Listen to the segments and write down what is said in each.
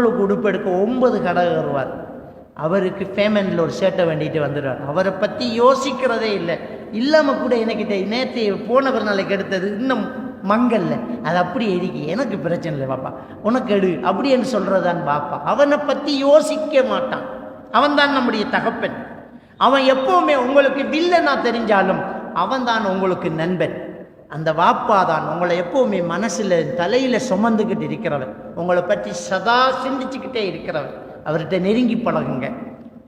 ஸ்கூலுக்கு உடுப்பு எடுக்க ஒன்பது கடை வருவார். அவருக்கு பேமெண்டில் ஒரு சேட்டை வேண்டிட்டு வந்துடுவார். அவரை பற்றி யோசிக்கிறதே இல்லை. இல்லாமல் கூட எனக்கிட்ட நேற்று போன பிறநாளைக்கு எடுத்தது இன்னும் மங்கல்ல. அது அப்படி எழுதி எனக்கு பிரச்சனை இல்லை பாப்பா. உனக்கு எடு. அப்படின்னு சொல்கிறதான் பாப்பா. அவனை பற்றி யோசிக்க மாட்டான். அவன்தான் நம்முடைய தகப்பன். அவன் எப்பவுமே உங்களுக்கு வில்லனா தெரிஞ்சாலும் அவன்தான் உங்களுக்கு நண்பன். அந்த வாப்பா தான் உங்களை எப்போவுமே மனசில் தலையில் சுமந்துக்கிட்டு இருக்கிறவர். உங்களை பற்றி சதா சிந்திச்சுக்கிட்டே இருக்கிறவர். அவர்கிட்ட நெருங்கி பழகுங்க.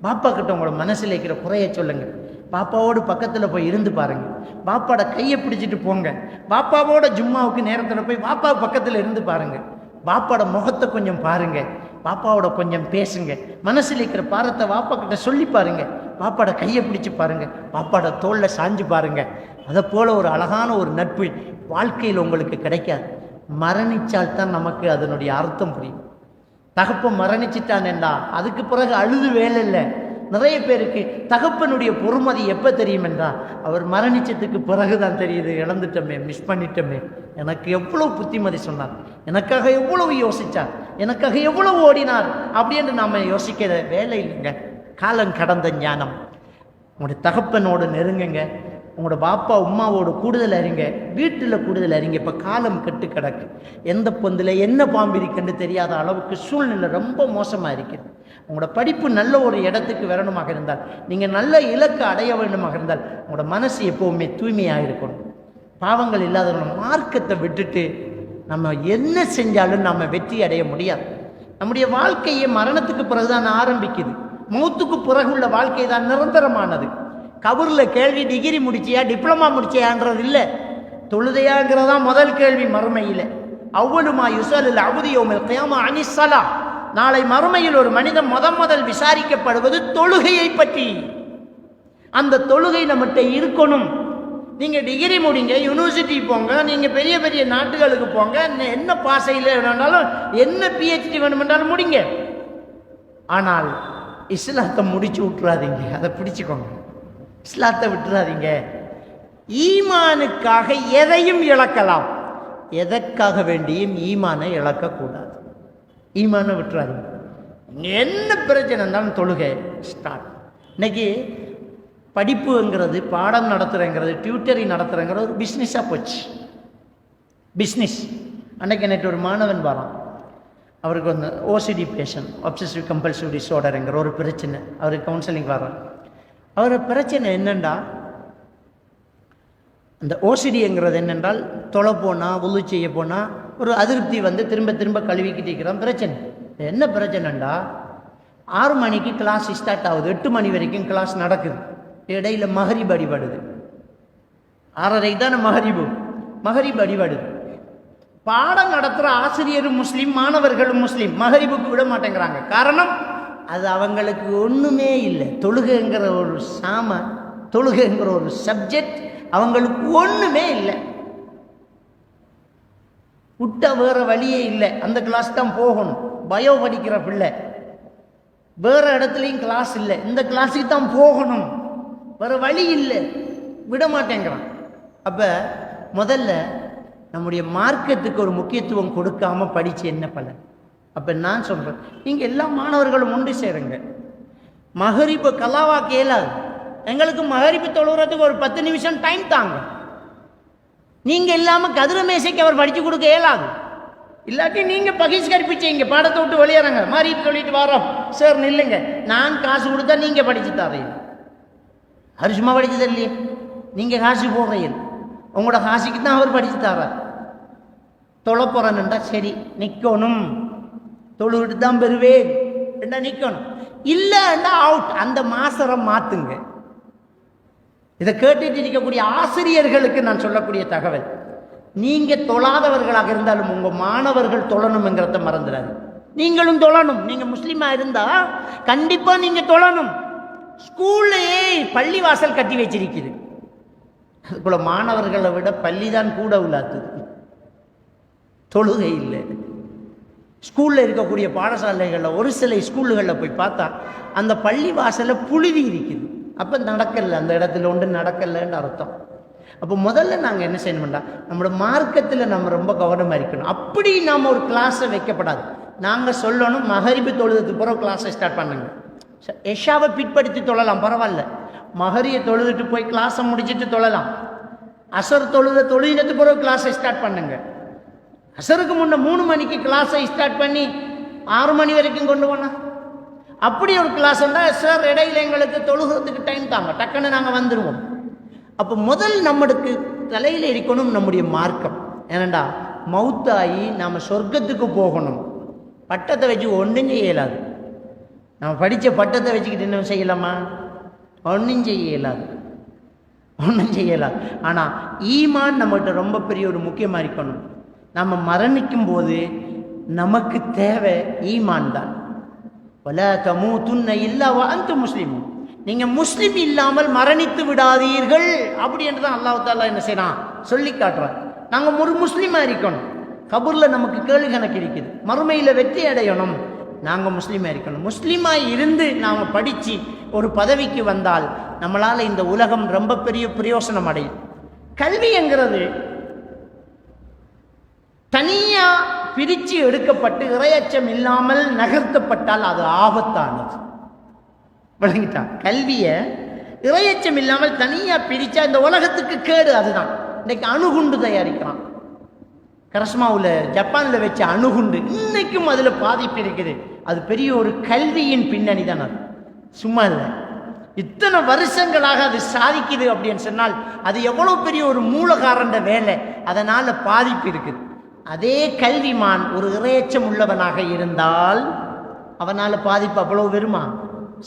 பாப்பா கிட்ட உங்களோட மனசில் இருக்கிற குறைய சொல்லுங்கள் பாப்பாவோடு பக்கத்தில் போய் இருந்து பாருங்க. பாப்பாவோட கையை பிடிச்சிட்டு போங்க. பாப்பாவோட ஜும்மாவுக்கு நேரத்தில் போய் பாப்பா பக்கத்தில் இருந்து பாருங்க. பாப்பாவோட முகத்தை கொஞ்சம் பாருங்க. பாப்பாவோட கொஞ்சம் பேசுங்க. மனசில் இருக்கிற பாரத்தை பாப்பா கிட்ட சொல்லி பாருங்க. பாப்பாட கையை பிடிச்சி பாருங்க. பாப்பாட தோளில் சாஞ்சு பாருங்க. அதை போல் ஒரு அழகான ஒரு நட்பு வாழ்க்கையில் உங்களுக்கு கிடைக்காது. மரணிச்சால் தான் நமக்கு அதனுடைய அர்த்தம் புரியும். தகப்பன் மரணிச்சிட்டான்ன்றா அதுக்கு பிறகு அழுது வேலை இல்லை. நிறைய பேருக்கு தகப்பனுடைய பொறுமதி எப்போ தெரியும் என்றால் அவர் மரணிச்சதுக்கு பிறகு தான் தெரியுது இழந்துட்டோமே மிஸ் பண்ணிட்டோமே. எனக்கு எவ்வளோ புத்திமதி சொன்னார். எனக்காக எவ்வளவு யோசித்தார் எனக்காக எவ்வளவு ஓடினார். அப்படின்னு நாம் யோசிக்கிற வேலை இல்லைங்க. காலம் கடந்த ஞானம். உங்களுடைய தகப்பனோடு நெருங்குங்க. உங்களோட பாப்பா உம்மாவோட கூடுதல் அறிங்க. வீட்டில் கூடுதல் அறிங்க. இப்போ காலம் கெட்டு கிடக்கு. எந்த பொந்தில் என்ன பாம்பு இருக்குன்னு தெரியாத அளவுக்கு சூழ்நிலை ரொம்ப மோசமாக இருக்குது. உங்களோட படிப்பு நல்ல ஒரு இடத்துக்கு வரணுமாக இருந்தால் நீங்கள் நல்ல இலக்கு அடைய வேண்டுமாக இருந்தால் உங்களோட மனசு எப்போவுமே தூய்மையாக இருக்கணும். பாவங்கள் இல்லாதவங்க மார்க்கத்தை விட்டுட்டு நம்ம என்ன செஞ்சாலும் நம்ம வெற்றி அடைய முடியாது. நம்முடைய வாழ்க்கையை மரணத்துக்கு பிறகுதான் ஆரம்பிக்குது. மௌத்துக்கு பிறகு உள்ள வாழ்க்கை தான் நிரந்தரமானது. கபூரில் கேள்வி டிகிரி முடிச்சியா டிப்ளமா முடிச்சியான்றது இல்லை. தொழுதையாங்கிறது தான் முதல் கேள்வி மறுமையில். அவ்வளுமா யுசலில் அவதியோமில் கியாமா அனிசலா நாளை மறுமையில் ஒரு மனிதன் முத முதல் விசாரிக்கப்படுவது தொழுகையை பற்றி. அந்த தொழுகை நம்மகிட்ட இருக்கணும். நீங்கள் டிகிரி முடிங்க யூனிவர்சிட்டி போங்க நீங்கள் பெரிய பெரிய நாட்டுகளுக்கு போங்க என்ன- என்ன பாசையில் வேணாலும் என்ன பிஹெச்டி வேணுமென்றாலும் முடிங்க. ஆனால் இஸ்லாத்தை முடிச்சு விட்டுறாதீங்க. அதை பிடிச்சிக்கோங்க. இஸ்லாத்தை விட்டுறாதீங்க. ஈமானுக்காக எதையும் இழக்கலாம். எதற்காக வேண்டியும் ஈமானை இழக்கக்கூடாது. ஈமானை விட்டுறாதீங்க. என்ன பிரச்சனை இருந்தாலும் தொழுகை ஸ்டார்ட் இன்னைக்கு படிப்புங்கிறது பாடம் நடத்துகிறேங்கிறது டியூட்டரி நடத்துகிறேங்கிறது ஒரு பிஸ்னஸாக போச்சு. பிஸ்னஸ் அன்னைக்கு நேற்று ஒரு மாணவன் வரான். அவருக்கு வந்து ஓசிடி பேஷன் obsessive கம்பல்சிவ் டிஸார்டருங்கிற ஒரு பிரச்சனை. அவருக்கு கவுன்சிலிங் வரான். அவர் பிரச்சனை என்னண்டா? அந்த ஓசிடிங்கிறது என்னென்றால் தொலை போனால் உழு செய்ய போனால் ஒரு அதிருப்தி வந்து திரும்ப திரும்ப கழுவிக்கிட்டு இருக்கிறான். பிரச்சனை. என்ன பிரச்சனைண்டா? ஆறு மணிக்கு கிளாஸ் ஸ்டார்ட் ஆகுது. எட்டு மணி வரைக்கும் கிளாஸ் நடக்குது. இடையில் மகரிப் அடிபடுது. ஆறரைக்கு தானே மகரிபு மகரிப் அடிபடுது. பாடம் நடத்துகிற ஆசிரியரும் முஸ்லீம் மாணவர்களும் முஸ்லீம். மகரிபுக்கு விட மாட்டேங்கிறாங்க. காரணம்? அது அவங்களுக்கு ஒன்றுமே இல்லை. தொழுகைங்கிற ஒரு சாம தொழுகைங்கிற ஒரு சப்ஜெக்ட் அவங்களுக்கு ஒன்றுமே இல்லை. விட்ட வேறு வழியே இல்லை. அந்த கிளாஸ் தான் போகணும். பயோ படிக்கிற பிள்ளை. வேறு இடத்துலையும் கிளாஸ் இல்லை. இந்த கிளாஸுக்கு தான் போகணும். வேறு வழி இல்லை. விட மாட்டேங்கிறான். அப்போ முதல்ல நம்முடைய மார்க்கத்துக்கு ஒரு முக்கியத்துவம் கொடுக்காம படித்து என்ன பலன்? அப்போ நான் சொல்கிறேன் நீங்கள் எல்லா மாணவர்களும் ஒன்று சேருங்க. மகரிப்பு கலாவா கேளாது எங்களுக்கு மகரிப்பு தொழுகிறதுக்கு ஒரு பத்து நிமிஷம் டைம் தாங்க. நீங்கள் இல்லாமல் கதிர மேசைக்கு அவர் படித்து கொடுக்க இயலாது இல்லாட்டி நீங்கள் பகிஷ்கரிப்பிச்சீங்க பாடத்தை விட்டு வெளியேறங்க. மாதிரி சொல்லிட்டு வரோம். சார் நில்லுங்க. நான் காசு கொடுத்தா நீங்கள் படித்து தரீங்க அவர் சும்மா இல்லையே நீங்கள் காசு போடுறீங்க. உங்களோட காசுக்கு தான் அவர் படித்து தரார். தொலை போறேன்டா சரி நிற்கணும் தொழுகிட்டு தான் பெறுவேன். என்ன நிற்கணும் இல்லைன்னா அவுட் அந்த மாசரம் மாத்துங்க. இதை கேட்டுட்டு இருக்கக்கூடிய ஆசிரியர்களுக்கு நான் சொல்லக்கூடிய தகவல். நீங்கள் தொழாதவர்களாக இருந்தாலும் உங்கள் மாணவர்கள் தொழணுங்கிறத மறந்துடாது. நீங்களும் தொழணும். நீங்கள் முஸ்லீமாக இருந்தால் கண்டிப்பாக நீங்கள் தொழணும். ஸ்கூல்லையே பள்ளி வாசல் கட்டி வச்சிருக்குது. அதுக்குள்ள மாணவர்களை விட பள்ளி தான் கூட உள்ளாத்துது தொழுகை இல்லை. ஸ்கூலில் இருக்கக்கூடிய பாடசாலைகளில் ஒரு சில ஸ்கூல்களில் போய் பார்த்தா அந்த பள்ளி வாசலில் புழுதி இருக்குது. அப்போ நடக்கல அந்த இடத்துல ஒன்று நடக்கலைன்னு அர்த்தம். அப்போ முதல்ல நாங்கள் என்ன செய்யணும்டா நம்மளோட மார்க்கத்தில் நம்ம ரொம்ப கவனமாக இருக்கணும். அப்படி நாம் ஒரு கிளாஸை வைக்கப்படாது. நாங்கள் சொல்லணும் மகரிப்பு தொழுதுக்கு பிறகு கிளாஸை ஸ்டார்ட் பண்ணுங்க. எஷாவை பிற்படுத்தி தொழலாம் பரவாயில்ல. மகரியை தொழுதுட்டு போய் கிளாஸை முடிச்சிட்டு தொழலாம். அசர் தொழுத தொழுதினத்து பிறகு கிளாஸை ஸ்டார்ட் பண்ணுங்கள் அசருக்கு முன்ன மூணு மணிக்கு கிளாஸை ஸ்டார்ட் பண்ணி ஆறு மணி வரைக்கும் கொண்டு போனா. அப்படி ஒரு கிளாஸ் இருந்தால் சார் இடையில எங்களுக்கு தொழுகிறதுக்கு டைம் தாங்க. டக்குன்னு நாங்கள் வந்துடுவோம் அப்போ முதல் நம்மளுக்கு தலையில் இருக்கணும் நம்முடைய மார்க்கம். ஏனண்டா மவுத்தாகி நாம் சொர்க்கத்துக்கு போகணும். பட்டத்தை வச்சு ஒன்றும் செய்ய இயலாது. நம்ம படித்த பட்டத்தை வச்சுக்கிட்டு என்ன செய்யலாமா? ஒன்றும் செய்ய இயலாது. ஒன்றும் செய்யலாம் ஆனால் ஈமான் நம்மகிட்ட ரொம்ப பெரிய ஒரு முக்கியமாக இருக்கணும். நம்ம மரணிக்கும் போது நமக்கு தேவை ஈமான் தான். வல துண்ண இல்லா அந்த முஸ்லீம் நீங்கள் முஸ்லீம் இல்லாமல் மரணித்து விடாதீர்கள் அப்படி என்று தான் அல்லாஹ் தாலா என்ன செய்யறான் சொல்லி காட்டுறான். நாங்கள் ஒரு முஸ்லீமாக இருக்கணும். கபூரில் நமக்கு கேள்வி கணக்கு இருக்குது. மறுமையில் வெற்றி அடையணும். நாங்கள் முஸ்லீமாக இருக்கணும். முஸ்லீமாக இருந்து நாம் படித்து ஒரு பதவிக்கு வந்தால் நம்மளால் இந்த உலகம் ரொம்ப பெரிய பிரயோசனம் அடையும். கல்விங்கிறது தனியாக பிரித்து எடுக்கப்பட்டு இறையச்சம் இல்லாமல் நகர்த்தப்பட்டால் அது ஆபத்தானது. விளங்கிட்டான். கல்வியை இறையச்சம் இல்லாமல் தனியாக பிரித்தா இந்த உலகத்துக்கு கேடு அதுதான். இன்னைக்கு அணுகுண்டு தயாரிக்கிறான். கரஸ்மாவில் ஜப்பானில் வச்ச அணுகுண்டு இன்னைக்கும் அதில் பாதிப்பு இருக்குது. அது பெரிய ஒரு கல்வியின் பின்னணி தான் அது. சும்மா இல்லை. இத்தனை வருஷங்களாக அது சாதிக்குது அப்படின்னு சொன்னால் அது எவ்வளோ பெரிய ஒரு மூலகாரண்ட வேலை. அதனால் பாதிப்பு இருக்குது. அதே கல்விமான் ஒரு இறையச்சம் உள்ளவனாக இருந்தால் அவனால் பாதிப்பு அவ்வளோ வருமா?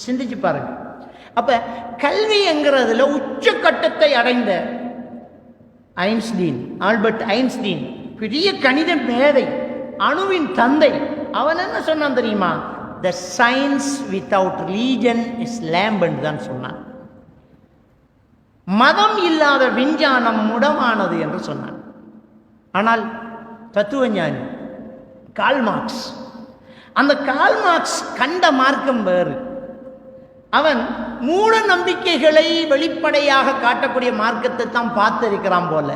சிந்திச்சு பாருங்க. அப்ப கல்விங்கிறதுல உச்சக்கட்டத்தை அடைந்த ஐன்ஸ்டீன் ஆல்பர்ட் ஐன்ஸ்டீன் பெரிய கணித மேதை அணுவின் தந்தை அவன் என்ன சொன்னான் தெரியுமா? The science without religion is lame தான் சொன்னான். மதம் இல்லாத விஞ்ஞானம் முடமானது என்று சொன்னான். ஆனால் தத்துவஞானி கால் மார்க்ஸ் அந்த கால் மார்க்ஸ் கண்ட மார்க்கம் வேறு. அவன் மூட நம்பிக்கைகளை வெளிப்படையாக காட்டக்கூடிய மார்க்கத்தை தான் பார்த்திருக்கிறான் போல.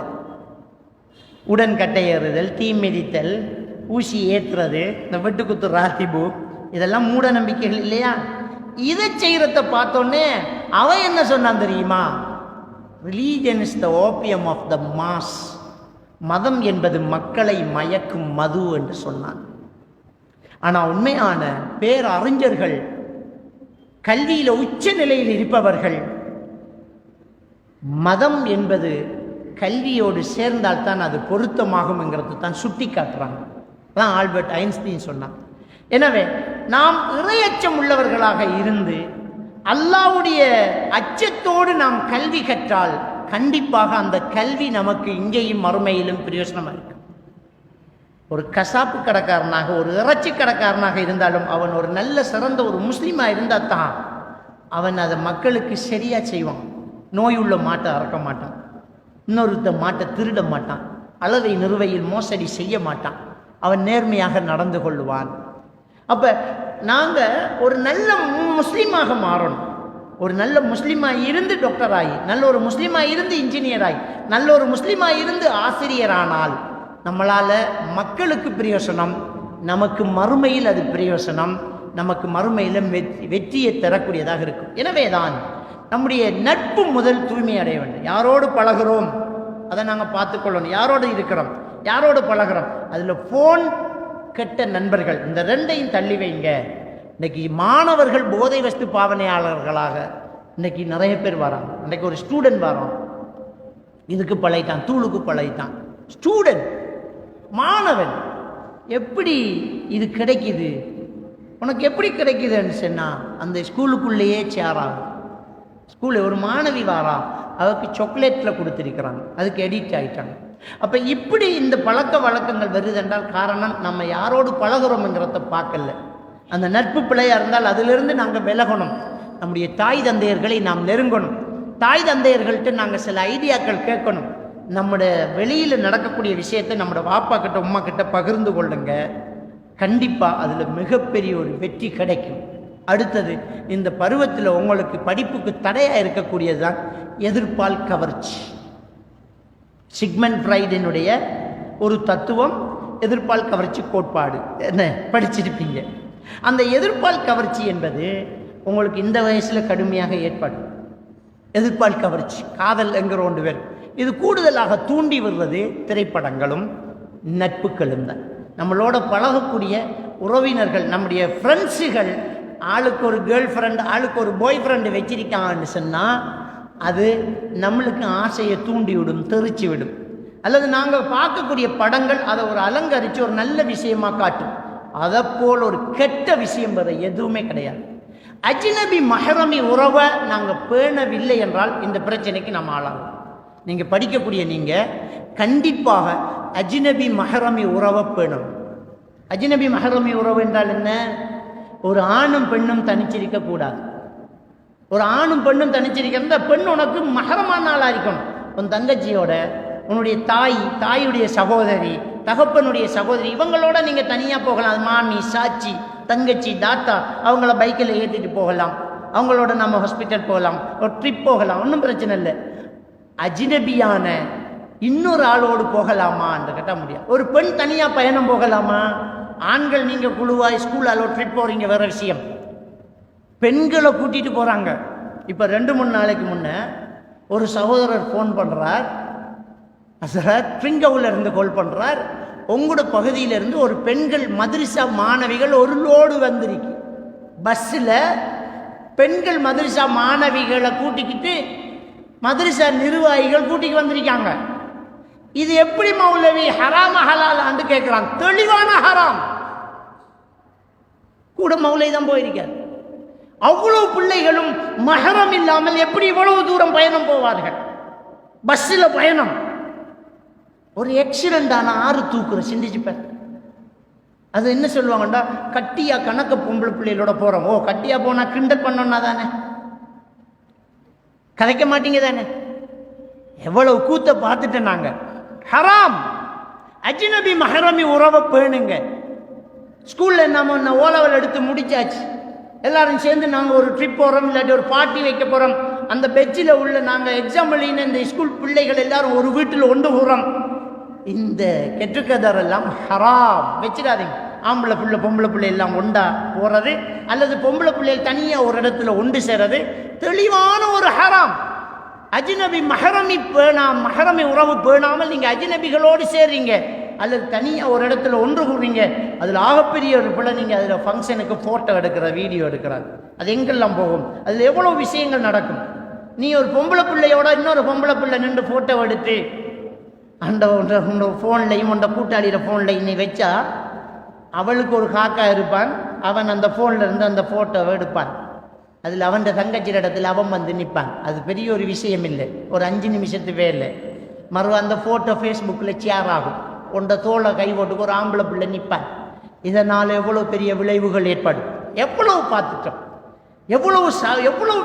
உடன்கட்டை ஏறுதல் தீ மிதித்தல் ஊசி ஏற்றுறது இந்த வெட்டுக்குத்து ராத்திபு இதெல்லாம் மூட நம்பிக்கைகள் இல்லையா? இதை செய்கிறத பார்த்தோன்னே அவன் என்ன சொன்னான் தெரியுமா? Religion is the opium of the mass மதம் என்பது மக்களை மயக்கும் மது என்று சொன்னான். ஆனால் உண்மையான பேரறிஞர்கள் கல்வியில் உச்ச நிலையில் இருப்பவர்கள் மதம் என்பது கல்வியோடு சேர்ந்தால் தான் அது பொருத்தமாகும்ங்கிறது தான் சுட்டி காட்டுறாங்க அதான் ஆல்பர்ட் ஐன்ஸ்டீன் சொன்னான். எனவே நாம் இறையச்சம் உள்ளவர்களாக இருந்து அல்லாவுடைய அச்சத்தோடு நாம் கல்வி கற்றால் கண்டிப்பாக அந்த கல்வி நமக்கு இங்கேயும் மறுமையிலும் பிரயோஜனமாக இருக்கு. ஒரு கசாப்பு கடைக்காரனாக ஒரு இறைச்சி கடைக்காரனாக இருந்தாலும் அவன் ஒரு நல்ல சிறந்த ஒரு முஸ்லீமாக இருந்தால் தான் அவன் அதை மக்களுக்கு சரியாக செய்வான். நோய் உள்ள மாட்டை அறக்க மாட்டான். இன்னொருத்த மாட்டை திருட மாட்டான். அளவை நிறுவையில் மோசடி செய்ய மாட்டான். அவன் நேர்மையாக நடந்து கொள்வான் அப்போ நாங்கள் ஒரு நல்ல முஸ்லீமாக மாறணும். ஒரு நல்ல முஸ்லீமாக இருந்து டாக்டர் ஆகி நல்ல ஒரு முஸ்லீமாக இருந்து இன்ஜினியர் ஆகி நல்ல ஒரு முஸ்லீமாக இருந்து ஆசிரியரானால் நம்மளால் மக்களுக்கு பிரயோசனம் நமக்கு மறுமையில் அது பிரயோசனம் நமக்கு மறுமையில் வெற்றி வெற்றியை தரக்கூடியதாக இருக்கும். எனவே தான் நம்முடைய நட்பு முதல் தூய்மை அடைய வேண்டும். யாரோடு பழகிறோம் அதை நாங்கள் பார்த்துக்கொள்ளணும். யாரோடு இருக்கிறோம் யாரோடு பழகிறோம் அதில் ஃபோன் கெட்ட நண்பர்கள் இந்த ரெண்டையும் தள்ளி வைங்க. இன்னைக்கு மாணவர்கள் போதை வஸ்து பாவனையாளர்களாக இன்னைக்கு நிறைய பேர் வராங்க. இன்னைக்கு ஒரு ஸ்டூடெண்ட் வரோம் இதுக்கு பழைத்தான் தூளுக்கு பழைத்தான் ஸ்டூடெண்ட் மாணவன் எப்படி இது கிடைக்குது? உனக்கு எப்படி கிடைக்குதுன்னு சொன்னால் அந்த ஸ்கூலுக்குள்ளேயே சேராகும் ஸ்கூலில் ஒரு மாணவி வாரா அவருக்கு சாக்லேட்டில் கொடுத்துருக்கிறாங்க. அதுக்கு எடிட் ஆயிட்டாங்க. அப்போ இப்படி இந்த பழக்க வழக்கங்கள் வருதென்றால் காரணம் நம்ம யாரோடு பழகிறோம்ங்கிறத பார்க்கல. அந்த நட்பு பிள்ளையாக இருந்தால் அதிலிருந்து நாங்கள் விலகணும். நம்முடைய தாய் தந்தையர்களை நாம் நெருங்கணும். தாய் தந்தையர்கள்ட்ட நாங்கள் சில ஐடியாக்கள் கேட்கணும். நம்முடைய வெளியில் நடக்கக்கூடிய விஷயத்தை நம்மளோட வாப்பா கிட்ட உமா கிட்ட பகிர்ந்து கொள்ளுங்க. கண்டிப்பாக அதில் மிகப்பெரிய ஒரு வெற்றி கிடைக்கும். அடுத்தது இந்த பருவத்தில் உங்களுக்கு படிப்புக்கு தடையாக இருக்கக்கூடியது தான் எதிர்ப்பால் கவர்ச்சி. சிக்மன் ஃப்ரைடினுடைய ஒரு தத்துவம் எதிர்ப்பால் கவர்ச்சி கோட்பாடு. என்ன? படிச்சிருப்பீங்க. அந்த எதிர்ப்பால் கவர்ச்சி என்பது உங்களுக்கு இந்த வயசில் கடுமையாக ஏற்படும். எதிர்ப்பால் கவர்ச்சி காதல் என்கிற ஒன்று பேர். இது கூடுதலாக தூண்டி வருவது திரைப்படங்களும் நட்புகளும் தான். நம்மளோட பழகக்கூடிய உறவினர்கள் நம்முடைய ஃப்ரெண்ட்ஸுகள் ஆளுக்கு ஒரு கேர்ள் ஃப்ரெண்டு ஆளுக்கு ஒரு பாய் ஃப்ரெண்டு வச்சிருக்காங்கன்னு சொன்னால் அது நம்மளுக்கு ஆசையை தூண்டி விடும் தெரிச்சு விடும். அல்லது நாங்கள் பார்க்கக்கூடிய படங்கள் அதை ஒரு அலங்கரித்து ஒரு நல்ல விஷயமாக காட்டும். அதை போல் ஒரு கெட்ட விஷயம் வேறு எதுவுமே கிடையாது. அஜ்னபி மஹரமி உறவை நாங்கள் பேணவில்லை என்றால் இந்த பிரச்சனைக்கு நம்ம ஆளாகும். நீங்கள் படிக்கக்கூடிய நீங்கள் கண்டிப்பாக அஜ்னபி மஹரமி உறவை பேணணும். அஜ்னபி மஹரமி உறவு என்றால் என்ன? ஒரு ஆணும் பெண்ணும் தனிச்சிருக்க கூடாது. ஒரு ஆணும் பெண்ணும் தனிச்சிருக்க பெண் உனக்கு மகரமான ஆளாக இருக்கணும். உன் தங்கச்சியோட உன்னுடைய தாய் தாயுடைய சகோதரி தகப்பனுடைய சகோதரி இவங்களோட நீங்கள் தனியாக போகலாம். அது மாமி சாச்சி தங்கச்சி தாத்தா அவங்கள பைக்கில் ஏற்றிட்டு போகலாம். அவங்களோட நம்ம ஹாஸ்பிட்டல் போகலாம். ஒரு ட்ரிப் போகலாம். ஒன்றும் பிரச்சனை இல்லை. அஜினபியான இன்னொரு ஆளோடு போகலாமா என்று கேட்ட முடியாது. ஒரு பெண் தனியாக பயணம் போகலாமா? ஆண்கள் நீங்கள் குழுவாய் ஸ்கூல் அளவு ட்ரிப் போகிறீங்க வேறு விஷயம். பெண்களை கூட்டிகிட்டு போகிறாங்க இப்போ ரெண்டு மூணு நாளைக்கு முன்னே ஒரு சகோதரர் ஃபோன் பண்ணுறார் சார் ட்ரிங்கவுல இருந்து கால் பண்ணுறார் உங்களோட பகுதியிலிருந்து ஒரு பெண்கள் மதுரிசா மாணவிகள் ஒரு லோடு வந்திருக்கு. பஸ்ஸில் பெண்கள் மதுரிசா மாணவிகளை கூட்டிக்கிட்டு மதுரிசா நிர்வாகிகள் கூட்டிக்கு வந்திருக்காங்க. இது எப்படி மௌலவி? ஹராம ஹலாலான்னு கேட்குறான். தெளிவான ஹராம். கூட மௌலை தான் போயிருக்கார். அவ்வளவு பிள்ளைகளும் மகரம் இல்லாமல் எப்படி இவ்வளவு தூரம் பயணம் போவார்கள்? பஸ்ஸில் பயணம். ஒரு ஆக்சிடென்ட் ஆனால் ஆறு தூக்குற சிந்திச்சுப்பேன் அது என்ன சொல்லுவாங்கண்டா? கட்டியா கணக்க பொம்பளை பிள்ளைகளோட போகிறோம் ஓ கட்டியா போனால் கிண்டல் பண்ணோன்னா தானே? கதைக்க மாட்டீங்க தானே? எவ்வளவு கூத்த பார்த்துட்டேன் நாங்கள் ஹராம்! அஜ்னபி மஹரமி உறவை பேணுங்க. ஸ்கூலில் நம்ம ஓலவல் எடுத்து முடிச்சாச்சு. எல்லாரும் சேர்ந்து நாங்கள் ஒரு ட்ரிப் போகிறோம் இல்லாட்டி ஒரு பார்ட்டி வைக்க போகிறோம் அந்த பெட்ஜில் உள்ள நாங்கள் எக்ஸாம் எழுதின இந்த ஸ்கூல் பிள்ளைகள் எல்லாரும் ஒரு வீட்டில் ஒன்று போகிறோம் இந்த கெட்டுக்கதரெல்லாம் ஹராம். வச்சிடாதீங்க. ஆம்பளை பிள்ளை பொம்பளை பிள்ளை எல்லாம் ஒண்டா போகிறது அல்லது பொம்பளை பிள்ளைகள் தனியாக ஒரு இடத்துல ஒன்று சேரது தெளிவான ஒரு ஹராம். அஜினபி மஹரமி பேணாம் மஹரமி உறவு பேணாமல் நீங்கள் அஜினபிகளோடு சேர்றீங்க அல்லது தனியாக ஒரு இடத்துல ஒன்று கூடுறீங்க அதில் ஆகப்பெரிய ஒரு பிள்ளை நீங்கள் அதில் ஃபங்க்ஷனுக்கு ஃபோட்டோ எடுக்கிற வீடியோ எடுக்கிறார். அது எங்கெல்லாம் போகும்? அதில் எவ்வளோ விஷயங்கள் நடக்கும்? நீ ஒரு பொம்பளை பிள்ளையோட இன்னொரு பொம்பளை பிள்ளை நின்று ஃபோட்டோ எடுத்து அந்த உன்னோட ஃபோன்லையும் உன்னோட கூட்டாளியில் ஃபோன்லையும் நீ வச்சா அவளுக்கு ஒரு காக்கா இருப்பான். அவன் அந்த ஃபோனில் இருந்து அந்த ஃபோட்டோவை எடுப்பான். அதில் அவன் தங்கச்சி இடத்துல அவன் வந்து நிற்பான் அது பெரிய ஒரு விஷயம் இல்லை. ஒரு அஞ்சு நிமிஷத்து வேலை. மறு அந்த ஃபோட்டோ ஃபேஸ்புக்கில் ஷேர் ஆகும். உன்னோட தோலை கை போட்டுக்கு ஒரு ஆம்பளை பிள்ளை நிற்பான் இதனால் எவ்வளோ பெரிய விளைவுகள் ஏற்படும்? எவ்வளவு பார்த்துட்டோம். எவ்வளவு ச எவ்வளவு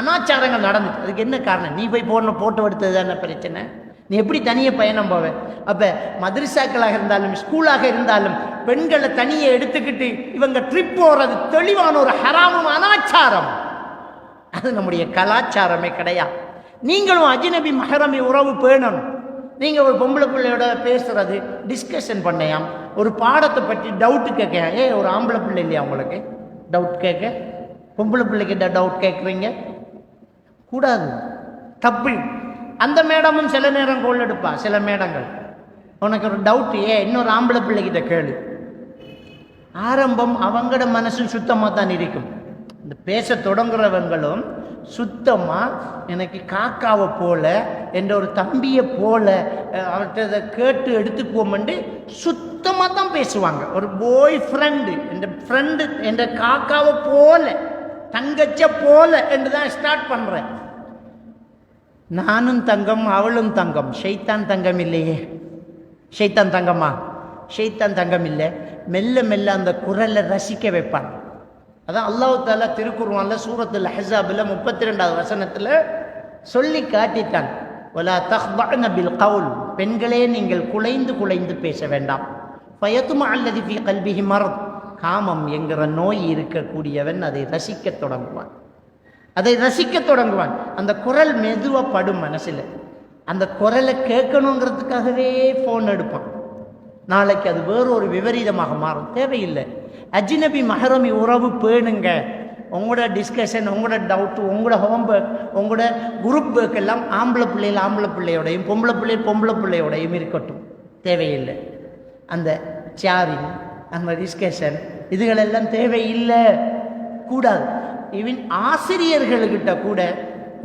அனாச்சாரங்கள் நடந்துச்சு. அதுக்கு என்ன காரணம்? நீ போய் போன ஃபோட்டோ எடுத்தது தானே பிரச்சனை? நீ எப்படி தனியே பயணம் போவ? அப்போ மதரசாக்களாக இருந்தாலும் ஸ்கூலாக இருந்தாலும் பெண்களை தனியே எடுத்துக்கிட்டு இவங்க ட்ரிப் போகிறது தெளிவான ஒரு ஹராமும் அனாச்சாரம். அது நம்முடைய கலாச்சாரமே கிடையாது நீங்களும் அஜினபி மஹரமி உறவு பேணணும். நீங்கள் ஒரு பொம்பளை பிள்ளையோட பேசுறது டிஸ்கஷன் பண்ணையாம். ஒரு பாடத்தை பற்றி டவுட்டு கேட்க ஏ ஒரு ஆம்பளை பிள்ளை இல்லையா உங்களுக்கு? டவுட் கேட்க? பொம்பளை பிள்ளைக்கிட்ட டவுட் கேட்குறீங்க? கூடாது. தப்பு. அந்த மேடமும் சில நேரம் கோல் எடுப்பா சில மேடங்கள். உனக்கு ஒரு டவுட் ஏ இன்னொரு ஆம்பளை பிள்ளைகிட்ட கேளு. ஆரம்பம் அவங்களோட மனசும் சுத்தமாக தான் இருக்கும். இந்த பேச தொடங்குறவங்களும் சுத்தமாக எனக்கு காக்காவை போல என்ற ஒரு தம்பியை போல அவர்கிட்ட இதை கேட்டு எடுத்துக்குவோம்ட்டு சுத்தமாக தான் பேசுவாங்க. ஒரு பாய் ஃப்ரெண்டு என்ற ஃப்ரெண்டு என்ற காக்காவை போல தங்கச்ச போல என்று தான் ஸ்டார்ட் பண்ணுறேன் நானும் தங்கம் அவளும் தங்கம். ஷைத்தான் தங்கம் இல்லையே. ஷைத்தான் தங்கம்மா? ஷைத்தான் தங்கம் இல்லை. மெல்ல மெல்ல அந்த குரலை ரசிக்க வைப்பான். அதான் அல்லாஹு தாலா திருக்குருவான்ல சூரத்தில் ஹசாபில் முப்பத்தி ரெண்டாவது வசனத்தில் சொல்லி காட்டித்தான் ஒலா தஹ்பன பில் கவுல். பெண்களே நீங்கள் குலைந்து குலைந்து பேச வேண்டாம். பயத்துமா அல்லது கல்வி மரம் காமம் என்கிற நோய் இருக்கக்கூடியவன் அதை ரசிக்கத் தொடங்குவான். அதை ரசிக்க தொடங்குவான். அந்த குரல் மெதுவாக படும் மனசில். அந்த குரலை கேட்கணுங்கிறதுக்காகவே ஃபோன் எடுப்பான். நாளைக்கு அது வேறொரு விபரீதமாக மாறும். தேவையில்லை. அஜினபி மஹரமி உறவு பேணுங்க. உங்களோட டிஸ்கஷன் உங்களோட டவுட்டு உங்களோட ஹோம்ஒர்க் உங்களோட குரூப் ஒர்க் எல்லாம் ஆம்பளை பிள்ளைகள் ஆம்பளை பிள்ளையோடையும் பொம்பளை பிள்ளை பொம்பளை பிள்ளையோடையும் இருக்கட்டும். தேவையில்லை. அந்த சேரிங் அந்த டிஸ்கஷன் இதுகளெல்லாம் தேவையில்லை. கூடாது. ஈவன் ஆசிரியர்கள்கிட்ட கூட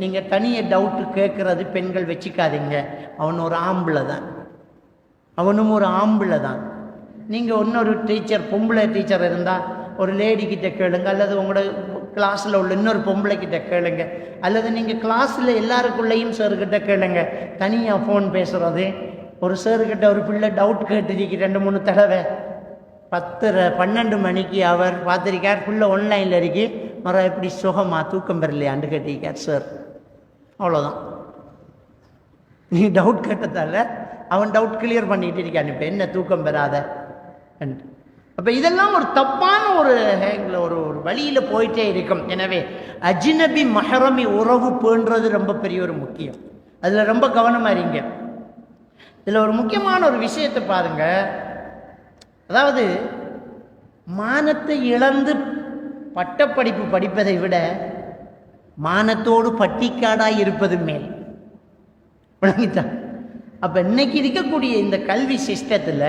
நீங்கள் தனிய டவுட்டு கேட்குறது பெண்கள் வச்சுக்காதீங்க. அவன் ஒரு ஆம்பளை தான் அவனும் ஒரு ஆம்பளை தான் நீங்கள் இன்னொரு டீச்சர் பொம்பளை டீச்சர் இருந்தால் ஒரு லேடி கேளுங்க. அல்லது உங்களோட கிளாஸில் உள்ள இன்னொரு பொம்பளை கிட்ட கேளுங்க. அல்லது நீங்கள் கிளாஸில் எல்லாருக்குள்ளேயும் சார்கிட்ட கேளுங்க. தனியாக ஃபோன் பேசுகிறது ஒரு சார்கிட்ட ஒரு பிள்ளை டவுட் கேட்டுருக்கு ரெண்டு மூணு தடவை. பத்தரை பன்னெண்டு மணிக்கு அவர் பார்த்துருக்கார் ஃபுல்லாக ஆன்லைனில் இருக்குது மரம் எப்படி சுகமா தூக்கம் பெறலையான்னு கேட்டிருக்கார் சார் அவ்வளோதான் நீ டவுட் கேட்டதால அவன் டவுட் கிளியர் பண்ணிகிட்டு இருக்கான். இப்போ என்ன தூக்கம் பெறாத அப்போ இதெல்லாம் ஒரு தப்பான ஒரு ஹேங்கில் ஒரு ஒரு வழியில் போயிட்டே இருக்கும். எனவே அஜினபி மஹரமி உறவு போன்றது ரொம்ப பெரிய ஒரு முக்கியம். அதில் ரொம்ப கவனமாக இருங்க. இதில் ஒரு முக்கியமான ஒரு விஷயத்தை பாருங்க. அதாவது மானத்தை இழந்து பட்டப்படிப்பு படிப்பதை விட மானத்தோடு பட்டிக்காடாய் இருப்பது மேல். விளங்கிட்டான் அப்போ இன்னைக்கு இருக்கக்கூடிய இந்த கல்வி சிஸ்டத்தில்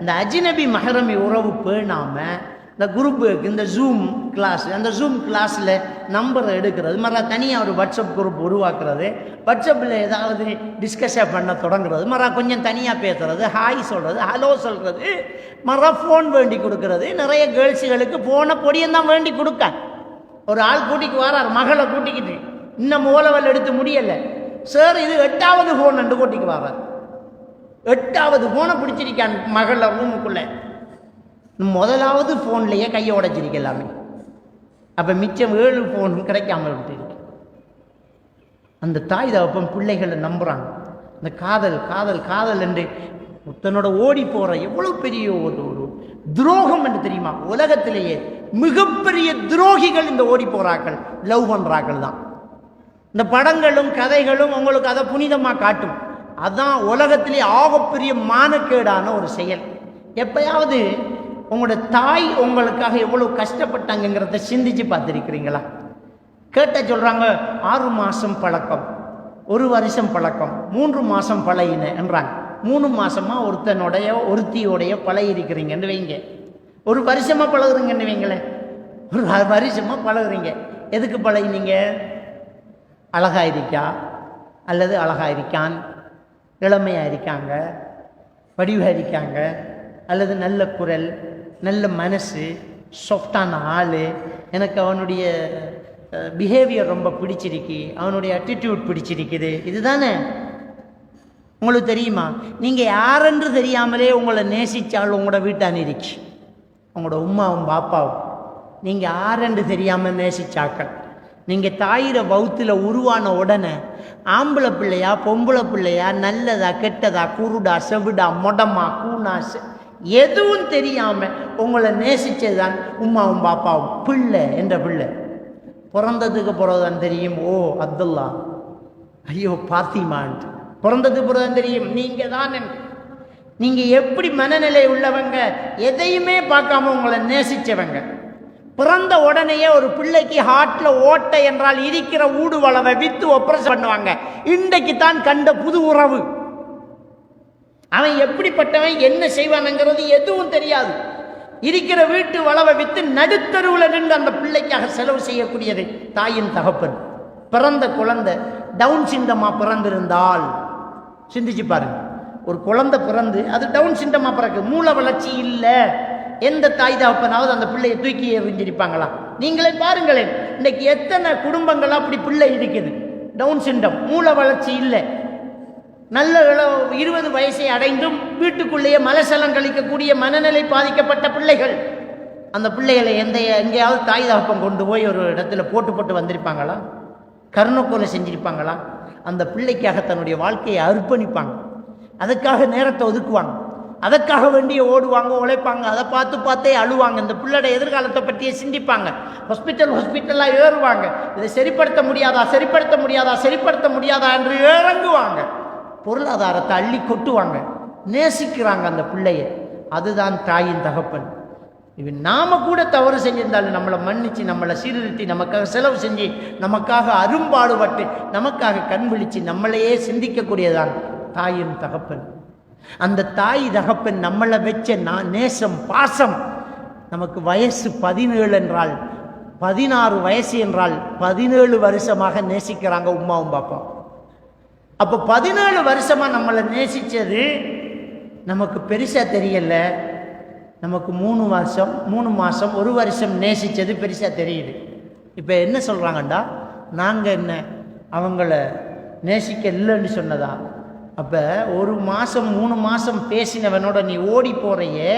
இந்த அஜினபி மகரமி உறவு பேணாமல் இந்த குரூப்புக்கு இந்த ஜூம் கிளாஸ் அந்த ஜூம் கிளாஸில் நம்பரை எடுக்கிறது. மற தனியாக ஒரு வாட்ஸ்அப் குரூப் உருவாக்குறது. வாட்ஸ்அப்பில் ஏதாவது டிஸ்கஷன் பண்ண தொடங்குறது. மறா கொஞ்சம் தனியாக பேசுறது. ஹாய் சொல்கிறது ஹலோ சொல்கிறது மற ஃபோன் வேண்டி கொடுக்கறது. நிறைய கேர்ள்ஸுகளுக்கு ஃபோனை பொடியும் தான் வேண்டி கொடுக்க. ஒரு ஆள் கூட்டிக்கு வரார் மகளை கூட்டிக்கிட்டு. இன்னும் ஓலவல் எடுத்து முடியலை. சார் இது எட்டாவது ஃபோன் ரெண்டு கூட்டிக்கு வரார். எட்டாவது ஃபோனை பிடிச்சிருக்கான் மகள ரூமுக்குள்ளே முதலாவது ஃபோன்லேயே கையை உடைச்சிருக்கு எல்லாமே. அப்போ மிச்சம் ஏழு ஃபோன் கிடைக்காமல் விட்டுருக்கு. அந்த தாய் தகப்பன் பிள்ளைகளை நம்புகிறாங்க இந்த காதல் காதல் காதல் என்று தன்னோட ஓடி போகிற எவ்வளோ பெரிய ஒரு ஒரு துரோகம் என்று தெரியுமா? உலகத்திலேயே மிகப்பெரிய துரோகிகள் இந்த ஓடி போகிறாக்கள் லவ் பண்ணுறாக்கள் தான். இந்த படங்களும் கதைகளும் உங்களுக்கு அதை புனிதமாக காட்டும். அதுதான் உலகத்திலே ஆகப்பெரிய மானக்கேடான ஒரு செயல். எப்பயாவது உங்களோட தாய் உங்களுக்காக எவ்வளோ கஷ்டப்பட்டாங்கங்கிறத சிந்திச்சு பார்த்துருக்கிறீங்களா? கேட்ட சொல்கிறாங்க ஆறு மாதம் பழக்கம் ஒரு வருஷம் பழக்கம் மூன்று மாதம் பழகின என்றாங்க. மூணு மாதமாக ஒருத்தனுடைய ஒருத்தியோடைய பழகிருக்கிறீங்கன்னு வைங்க. ஒரு வருஷமாக பழகுறீங்கன்னு வைங்களேன். ஒரு வருஷமாக பழகுறீங்க. எதுக்கு பழகினீங்க? அழகா இருக்கா அல்லது அழகா இருக்கான் இளமையாக இருக்காங்க வடிவாக இருக்காங்க அல்லது நல்ல குரல்? நல்ல மனசு சாஃப்டான ஆள். எனக்கு அவனுடைய பிஹேவியர் ரொம்ப பிடிச்சிருக்கு. அவனுடைய அட்டிடியூட் பிடிச்சிருக்குது. இதுதானே? உங்களுக்கு தெரியுமா? நீங்கள் யாரென்று தெரியாமலே உங்களை நேசித்தாள் உங்களோட வீட்டான் இருச்சு உங்களோட உமாவும் பாப்பாவும். நீங்கள் யாரென்று தெரியாமல் நேசிச்சாக்கள். நீங்கள் தாயிர பௌத்தில் உருவான உடனே ஆம்பளை பிள்ளையா பொம்பளை பிள்ளையா நல்லதா கெட்டதா குருடா செவிடா மொடமா கூனா செ- எதுவும் தெரியாம உங்களை நேசிச்சதுதான் உமாவும் பாப்பாவும் பிள்ளை என்ற பிள்ளை. பிறந்ததுக்கு பிறகுதான் தெரியும் ஓ அப்துல்லா. ஐயோ பாத்திமான்ட்டு பிறந்ததுக்கு பிறகுதான் தெரியும் நீங்க தான் நீங்கள் நீங்க எப்படி மனநிலை உள்ளவங்க எதையுமே பார்க்காம உங்களை நேசிச்சவங்க. பிறந்த உடனேயே ஒரு பிள்ளைக்கு ஹார்ட்ல ஓட்டை என்றால் இருக்கிற ஊடு வளவை வித்து ஒப்ரஸ் பண்ணுவாங்க. இன்றைக்கு தான் கண்ட புது உறவு. அவன் எப்படிப்பட்டவன் என்ன செய்வானுங்கிறது எதுவும் தெரியாது. இருக்கிற வீட்டு வளவை விற்று நடுத்தருவில் நின்று அந்த பிள்ளைக்காக செலவு செய்யக்கூடியது தாயின் தகப்பன். பிறந்த குழந்தை டவுன் சிண்டமா பிறந்திருந்தால். சிந்திச்சு பாருங்க. ஒரு குழந்தை பிறந்து அது டவுன் சிண்டமா பிறகு மூல வளர்ச்சி இல்லை. எந்த தாய் தகப்பனாவது அந்த பிள்ளையை தூக்கி எறிஞ்சிருப்பாங்களா? நீங்களே பாருங்களேன். இன்னைக்கு எத்தனை குடும்பங்கள் அப்படி பிள்ளை இருக்குது? டவுன் சிண்டம் மூல வளர்ச்சி இல்லை. நல்ல இருபது வயசை அடைந்தும் வீட்டுக்குள்ளேயே மலசலம் கழிக்கக்கூடிய மனநிலை பாதிக்கப்பட்ட பிள்ளைகள். அந்த பிள்ளைகளை எந்த எங்கேயாவது தாய் தகப்பம் கொண்டு போய் ஒரு இடத்துல போட்டு போட்டு வந்திருப்பாங்களா? கருணக்கொலை செஞ்சிருப்பாங்களா? அந்த பிள்ளைக்காக தன்னுடைய வாழ்க்கையை அர்ப்பணிப்பாங்க. அதுக்காக நேரத்தை ஒதுக்குவாங்க. அதற்காக வேண்டிய ஓடுவாங்க உழைப்பாங்க அதை பார்த்து பார்த்தே அழுவாங்க. இந்த பிள்ளோட எதிர்காலத்தை பற்றியே சிந்திப்பாங்க. ஹாஸ்பிட்டல் ஹாஸ்பிட்டலாக ஏறுவாங்க. இதை சரிப்படுத்த முடியாதா சரிப்படுத்த முடியாதா சரிப்படுத்த முடியாதா என்று இறங்குவாங்க. பொருளாதாரத்தை அள்ளி கொட்டுவாங்க. நேசிக்கிறாங்க அந்த பிள்ளைய. அதுதான் தாயின் தகப்பன். இவன் நாம கூட தவறு செஞ்சிருந்தாலும் நம்மளை மன்னித்து நம்மளை சீர்திருத்தி நமக்காக செலவு செஞ்சு நமக்காக அரும்பாடுபட்டு நமக்காக கண் விழிச்சு நம்மளையே சிந்திக்கக்கூடியதான் தாயின் தகப்பன். அந்த தாய் தகப்பன் நம்மளை வச்ச நான் நேசம் பாசம் நமக்கு வயசு பதினேழு என்றால் பதினாறு வயசு என்றால் பதினேழு வருஷமாக நேசிக்கிறாங்க உமாவும் பாப்பா அப்போ பதினாலு வருஷமாக நம்மளை நேசித்தது நமக்கு பெருசாக தெரியல. நமக்கு மூணு வருஷம் மூணு மாதம் ஒரு வருஷம் நேசித்தது பெருசாக தெரியுது. இப்போ என்ன சொல்கிறாங்கண்டா நாங்கள் என்ன? அவங்கள நேசிக்க இல்லைன்னு சொன்னதா? அப்போ ஒரு மாதம் மூணு மாதம் பேசினவனோட நீ ஓடி போறையே.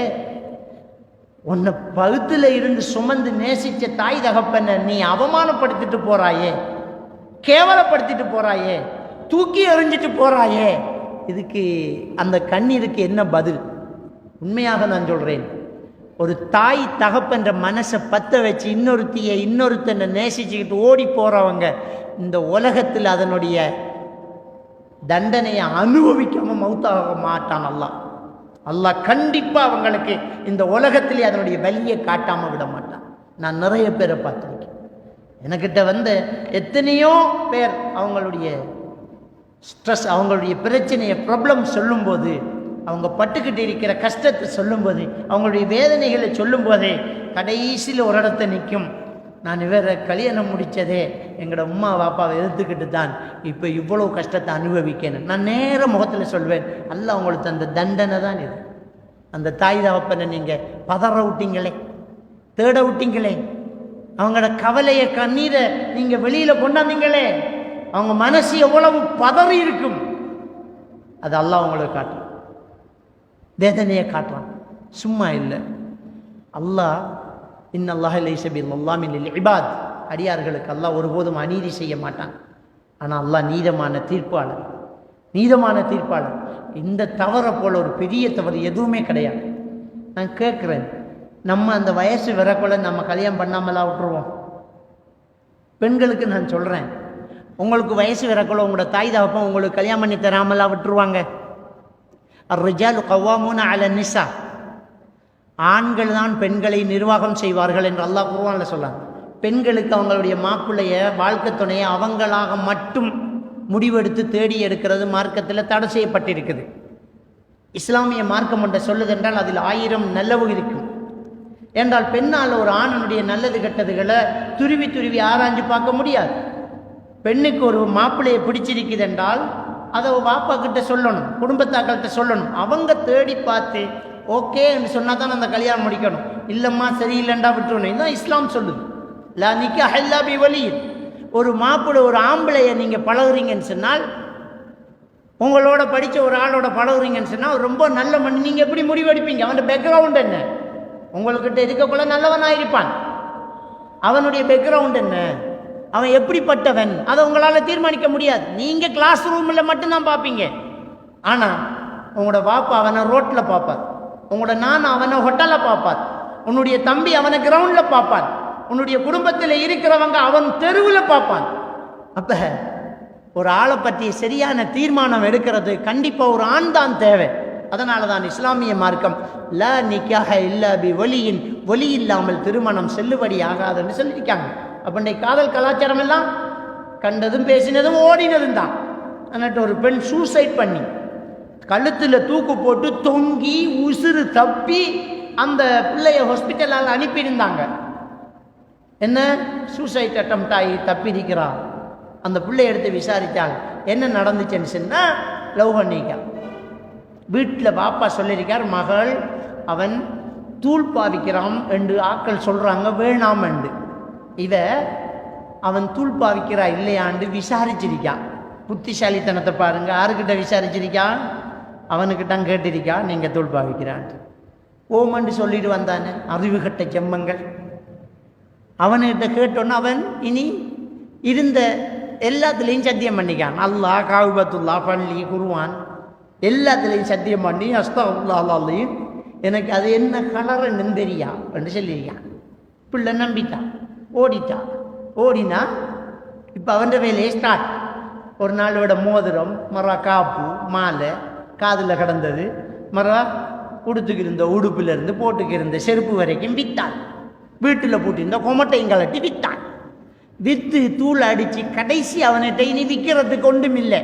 உன்னை பகுத்தில் இருந்து சுமந்து நேசித்த தாய் தகப்பனை நீ அவமானப்படுத்திட்டு போகிறாயே கேவலப்படுத்திட்டு போகிறாயே தூக்கி எறிஞ்சிட்டு போகிறாயே இதுக்கு அந்த கண்ணீருக்கு என்ன பதில்? உண்மையாக நான் சொல்கிறேன் ஒரு தாய் தகப்பன்ற மனசை பற்ற வச்சு இன்னொருத்தியை இன்னொருத்தனை நேசிச்சுக்கிட்டு ஓடி போகிறவங்க இந்த உலகத்தில் அதனுடைய தண்டனையை அனுபவிக்காமல் மௌத்தாக மாட்டான் அல்லா அல்லாஹ் கண்டிப்பாக அவங்களுக்கு இந்த உலகத்திலே அதனுடைய வலியை காட்டாமல் விட மாட்டான். நான் நிறைய பேரை பார்த்துருக்கேன். எனக்கிட்ட வந்து எத்தனையோ பேர் அவங்களுடைய ஸ்ட்ரெஸ் அவங்களுடைய பிரச்சனையை ப்ராப்ளம் சொல்லும்போது அவங்க பட்டுக்கிட்டு இருக்கிற கஷ்டத்தை சொல்லும்போது அவங்களுடைய வேதனைகளை சொல்லும்போதே கடைசியில் ஒரு இடத்த நிற்கும் நான் இவரை கல்யாணம் முடித்ததே எங்களோட உம்மா பாப்பாவை எதிர்த்துக்கிட்டு தான் இப்போ இவ்வளோ கஷ்டத்தை அனுபவிக்கணும். நான் நேர முகத்தில் சொல்வேன் அல்ல அவங்களுக்கு அந்த தண்டனை தான் இது. அந்த தாய் தகப்பனை நீங்கள் பதற விட்டீங்களே தேட விட்டீங்களே. அவங்களோட கவலையை கண்ணீரை நீங்கள் வெளியில் கொண்டாந்தீங்களே. அவங்க மனசு எவ்வளவு பதறி இருக்கும். அது அல்லாஹ் அவங்களுக்கு காட்டும். வேதனையை காட்டுறான் சும்மா இல்லை. அல்லாஹ் இன் அல்லாஹ் லைசபில் அல்லாமின் இபாத். அடியார்களுக்கு அல்லாஹ் ஒருபோதும் அநீதி செய்ய மாட்டான். ஆனால் அல்லாஹ் நீதமான தீர்ப்பாளர். நீதமான தீர்ப்பாளர். இந்த தவறை போல ஒரு பெரிய தவறு எதுவுமே கிடையாது. நான் கேட்குறேன் நம்ம அந்த வயசு வரக்குள்ள நம்ம கல்யாணம் பண்ணாமலாம் விட்டுருவோம்? பெண்களுக்கு நான் சொல்கிறேன் உங்களுக்கு வயசு வரக்குள்ள உங்களோட தாய் தகப்பம் உங்களுக்கு கல்யாணம் பண்ணி தராமலாம் விட்டுருவாங்க. ரிஜாலு கவ்வாமூன அல நிசா. ஆண்கள் தான் பெண்களை நிர்வாகம் செய்வார்கள் என்று அல்லாஹ் குருவானில் சொல்லலாம் பெண்களுக்கு அவங்களுடைய மாப்பிள்ளைய வாழ்க்கை துணையை அவங்களாக மட்டும் முடிவெடுத்து தேடி எடுக்கிறது மார்க்கத்தில் தடை செய்யப்பட்டிருக்குது. இஸ்லாமிய மார்க்கம் ஒன்றை சொல்லுதென்றால் அதில் ஆயிரம் நல்லவு இருக்கும். என்றால் பெண்ணால் ஒரு ஆணனுடைய நல்லது கெட்டதுகளை துருவி துருவி ஆராய்ஞ்சு பார்க்க முடியாது. பெண்ணுக்கு ஒரு மாப்பிள்ளையை பிடிச்சிருக்குது என்றால் அதை பாப்பா கிட்ட சொல்லணும் குடும்பத்தாக்கள்கிட்ட சொல்லணும். அவங்க தேடி பார்த்து ஓகே என்று சொன்னால் தான் அந்த கல்யாணம் முடிக்கணும். இல்லைம்மா சரியில்லைண்டா விட்டுருணும். இதுதான் இஸ்லாம் சொல்லுது. லா நிக்க ஹல்லா பி வலியில் ஒரு மாப்பிள்ளை ஒரு ஆம்பளையை நீங்கள் பழகுறீங்கன்னு சொன்னால் உங்களோட படித்த ஒரு ஆளோட பழகுறீங்கன்னு சொன்னால் ரொம்ப நல்ல மண் நீங்கள் எப்படி முடிவெடுப்பீங்க அவன் பேக்ரவுண்ட் என்ன? உங்கள்கிட்ட இருக்கக்குள்ள நல்லவனாக இருப்பான் அவனுடைய பேக்ரவுண்ட் என்ன? அவன் எப்படிப்பட்டவன்? அதை உங்களால் தீர்மானிக்க முடியாது. நீங்கள் கிளாஸ் ரூமில் மட்டும்தான் பார்ப்பீங்க. ஆனால் உங்களோட பாப்பா அவனை ரோட்டில் பார்ப்பார். உங்களோட நான் அவனை ஹோட்டலில் பார்ப்பார். உன்னுடைய தம்பி அவனை கிரவுண்டில் பார்ப்பான் உன்னுடைய குடும்பத்தில் இருக்கிறவங்க அவன் தெருவில் பார்ப்பான் அப்போ ஒரு ஆளை பற்றி சரியான தீர்மானம் எடுக்கிறது கண்டிப்பாக ஒரு ஆண் தான் தேவை. அதனால தான் இஸ்லாமிய மார்க்கம் ல நிக்காக இல்ல பி ஒலியின் ஒலி இல்லாமல் திருமணம் செல்லுபடி ஆகாதுன்னு சொல்லியிருக்காங்க. அப்போ இன்றைக்கு காதல் கலாச்சாரம் எல்லாம் கண்டதும் பேசினதும் ஓடினதும் தான் அன்னிட்டு ஒரு பெண் சூசைட் பண்ணி கழுத்தில் தூக்கு போட்டு தொங்கி உசுறு தப்பி அந்த பிள்ளைய ஹாஸ்பிட்டலால் அனுப்பியிருந்தாங்க. என்ன? சூசைட் அட்டம் ஆகி தப்பியிருக்கிறான் அந்த பிள்ளைய எடுத்து விசாரித்தால் என்ன நடந்துச்சுன்னு சொன்னால் லவ் பண்ணிக்கான் வீட்டில் பாப்பா சொல்லியிருக்கார் மகள் அவன் தூள் பாவிக்கிறான் என்று ஆக்கள் சொல்கிறாங்க வேணாம் என்று. இதை அவன் தூள் பாவிக்கிறா இல்லையாண்டு விசாரிச்சிருக்கான் புத்திசாலித்தனத்தை பாருங்க. யாருக்கிட்ட விசாரிச்சிருக்கான் அவனுக்கிட்ட கேட்டிருக்கான் நீங்கள் தூள் பாவிக்கிறான்ட்டு. ஓமண்டு சொல்லிட்டு வந்தானே அறிவு கட்ட செம்மங்கள். அவன்கிட்ட கேட்டோன்னு அவன் இனி இருந்த எல்லாத்துலேயும் சத்தியம் பண்ணிக்கான் அல்லாஹ் காவுபத்துல்லா பள்ளி குருவான் எல்லாத்துலேயும் சத்தியம் பண்ணி அஸ்தாவுல்லாலையும் எனக்கு அது என்ன கலருன்னு தெரியா? என்று சொல்லியிருக்கான். பிள்ளை நம்பிட்டான். ஓடிட்டான். ஓடினா இப்போ அவன் வேலையை ஸ்டார்ட் ஒரு நாளோட மோதிரம் மறா காப்பு மாலை காதில் கிடந்தது. மறா உடுத்துக்கிருந்த உடுப்பிலிருந்து போட்டுக்கிருந்த செருப்பு வரைக்கும் விற்றான் வீட்டில் போட்டிருந்த கொமட்டையும் கலட்டி விற்றான் விற்று தூள் அடித்து கடைசி அவனை டெய்னி விற்கிறதுக்கு ஒன்றும் இல்லை.